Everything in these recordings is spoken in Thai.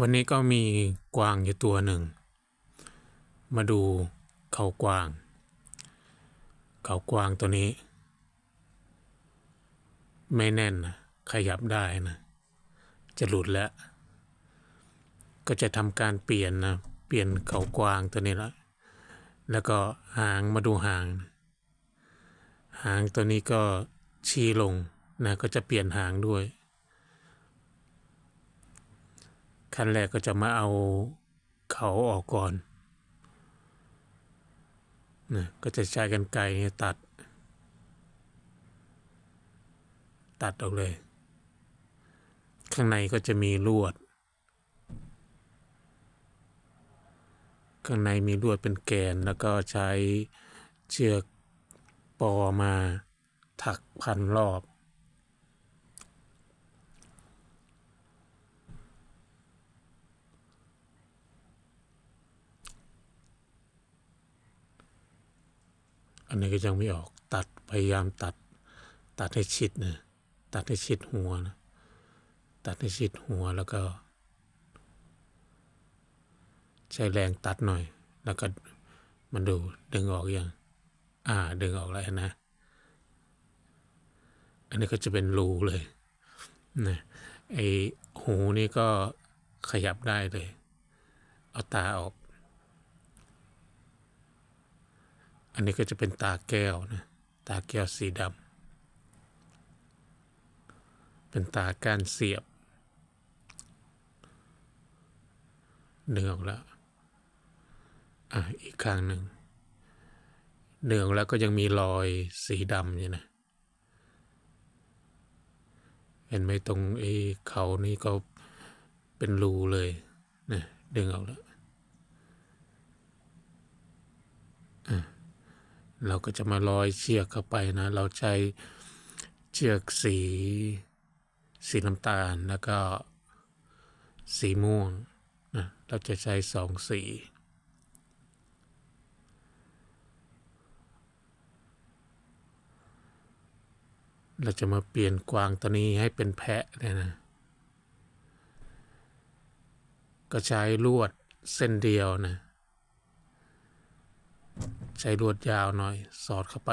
วันนี้ก็มีกวางอยู่ตัวหนึ่ง มาดูเขากวาง เขากวางตัวนี้ ไม่แน่นนะขยับได้นะ จะหลุดแล้ว ก็จะทำการเปลี่ยนนะ เปลี่ยนเขากวางตัวนี้แล้วแล้วก็หางมาดูหาง หางตัวนี้ก็ชี้ลงนะก็จะเปลี่ยนหางด้วย ขั้นแรกก็จะมาเอาเขาออกก่อนนะก็จะใช้กันไกรเนี่ยตัด ตัดออกเลย ข้างในก็จะมีลวด ข้างในมีลวดเป็นแกนแล้วก็ใช้เชือกปอมาถักพันรอบ อันนี้ก็ยังไม่ออกตัดพยายามตัด ตัดให้ชิดนะตัดให้ชิดหัวนะตัดให้ชิดหัวแล้วก็ ใช้แรงตัดหน่อย แล้วก็มันดูดึงออกอยังอ่า ดึงออกแล้วนะ อันนี้ก็จะเป็นรูเลยนะไอหูนี่ก็ขยับได้เลย เอาตาออก อันนี้ก็จะเป็นตาแก้วนะตาแก้วสีดำเป็นตาการเสียบเนือออกแล้วอะอีกข้างหนึ่งเนือออกแล้วก็ยังมีรอยสีดำอยู่นะเห็นไหมตรงไอ้เขานี่ก็เป็นรูเลยนะดึงออกแล้ว เราก็จะมาลอยเชือกเข้าไปนะ เราใช้เชือกสี สีน้ำตาลแล้วก็สีม่วงนะเราจะใช้สองสีเราจะมาเปลี่ยนกวางตัวนี้ให้เป็นแพะเนี่ยนะ ก็ใช้ลวดเส้นเดียวนะ ใช้ลวดยาวหน่อย สอดเข้าไป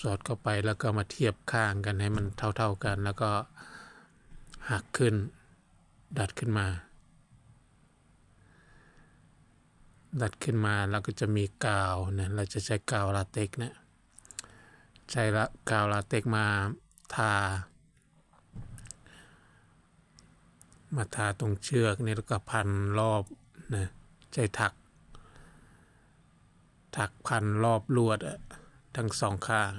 สอดเข้าไปแล้วก็มาเทียบข้างกันให้มันเท่าๆกัน แล้วก็หักขึ้น ดัดขึ้นมา ดัดขึ้นมาแล้วก็จะมีกาวเนี่ยเราจะใช้กาวลาเต็กเนี่ยใช้ละกาวลาเต็กมาทา มาทาตรงเชือกนี่แล้วก็พันรอบนะใช้ถัก ถักพันรอบลวดอะทั้งสองข้าง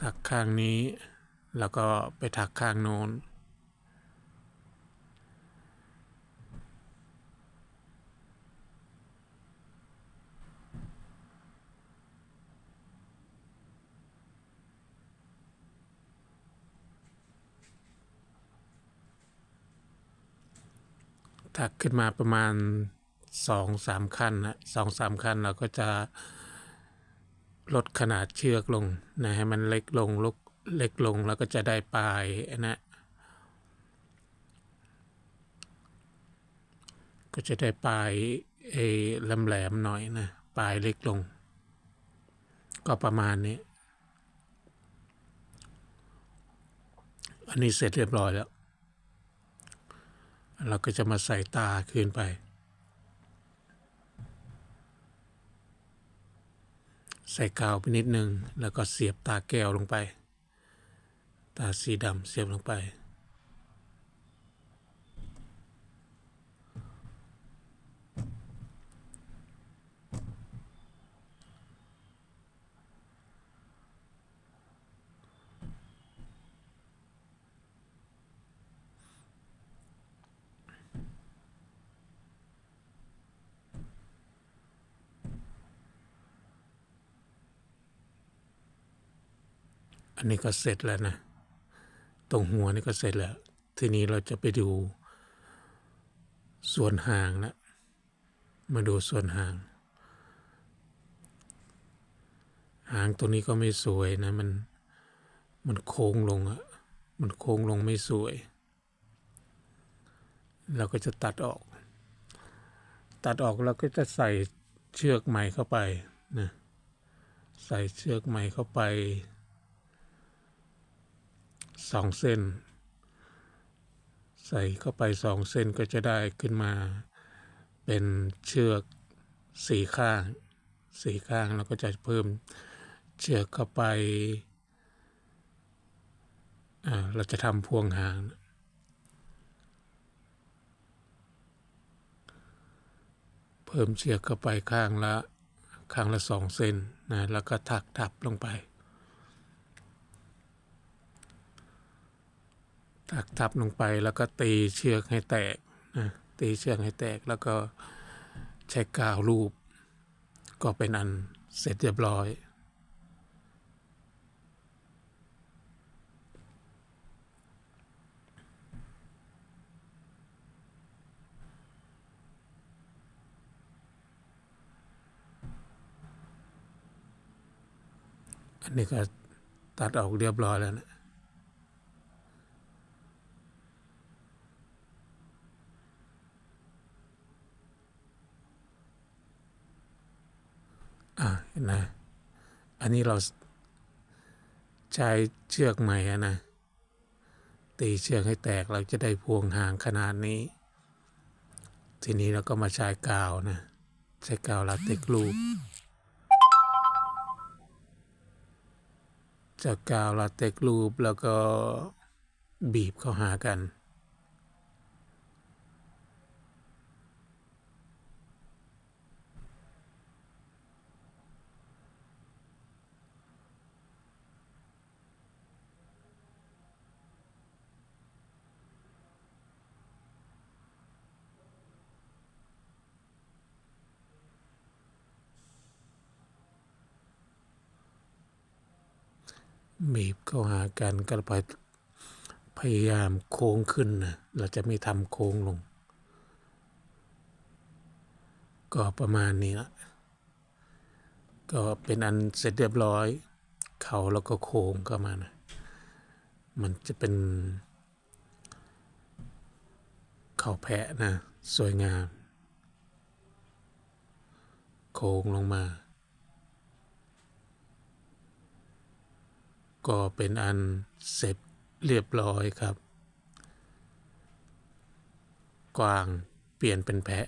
ถักข้างนี้ แล้วก็ไปถักข้างโน้น ถักขึ้นมาประมาณสองสามขั้นนะสองสามขั้นเราก็จะลดขนาดเชือกลงนะให้มันเล็กลงลุกเล็กลงแล้วก็จะได้ปลายนะก็จะได้ปลายเอลแหลมหน่อยนะปลายเล็กลง ก็ประมาณนี้ อันนี้เสร็จเรียบร้อยแล้ว เราก็จะมาใส่ตาคืนไป ใส่กาวไปนิดนึง แล้วก็เสียบตาแก้วลงไป ตาสีดำเสียบลงไป อันนี้ก็เสร็จแล้วนะ ตรงหัวนี่ก็เสร็จแล้ว ทีนี้เราจะไปดูส่วนหางนะมาดูส่วนหาง หางตัวนี้ก็ไม่สวยนะ มันมันโค้งลงอะมันโค้งลงไม่สวย เราก็จะตัดออก ตัดออกแล้วก็จะใส่เชือกใหม่เข้าไปนะใส่เชือกใหม่เข้าไป สองเส้น ใส่เข้าไปสองเส้นก็จะได้ขึ้นมา เป็นเชือกสี่ข้างสี่ข้างแล้วก็จะเพิ่มเชือกเข้าไปเราจะทำพวงหาง เพิ่มเชือกเข้าไปข้างละข้างละสองเส้นนะแล้วก็ถักทับลงไป ถักทับลงไปแล้วก็ตีเชือกให้แตกนะตีเชือกให้แตกแล้วก็ใช้กาวรูป ก็เป็นอันเสร็จเรียบร้อยอันนี้ก็ตัดออกเรียบร้อยแล้วนะ อ่าเห็นนะอันนี้เราใช้เชือกใหม่นะ ตีเชือกให้แตกเราจะได้พวงหางขนาดนี้ ทีนี้เราก็มาใช้กาวนะ ใช้กาวลาเต็กรูปจากกาวลาเต็กรูปแล้วก็บีบเข้าหากัน บีบเข้าหากันก็ไปพยายามโค้งขึ้นนะเราจะไม่ทำโค้งลง ก็ประมาณนี้ละก็เป็นอันเสร็จเรียบร้อย เขาแล้วก็โค้งเข้ามานะมันจะเป็น เขาแพะนะ สวยงาม โค้งลงมา ก็เป็นอันเสร็จเรียบร้อยครับ กวางเปลี่ยนเป็นแพะ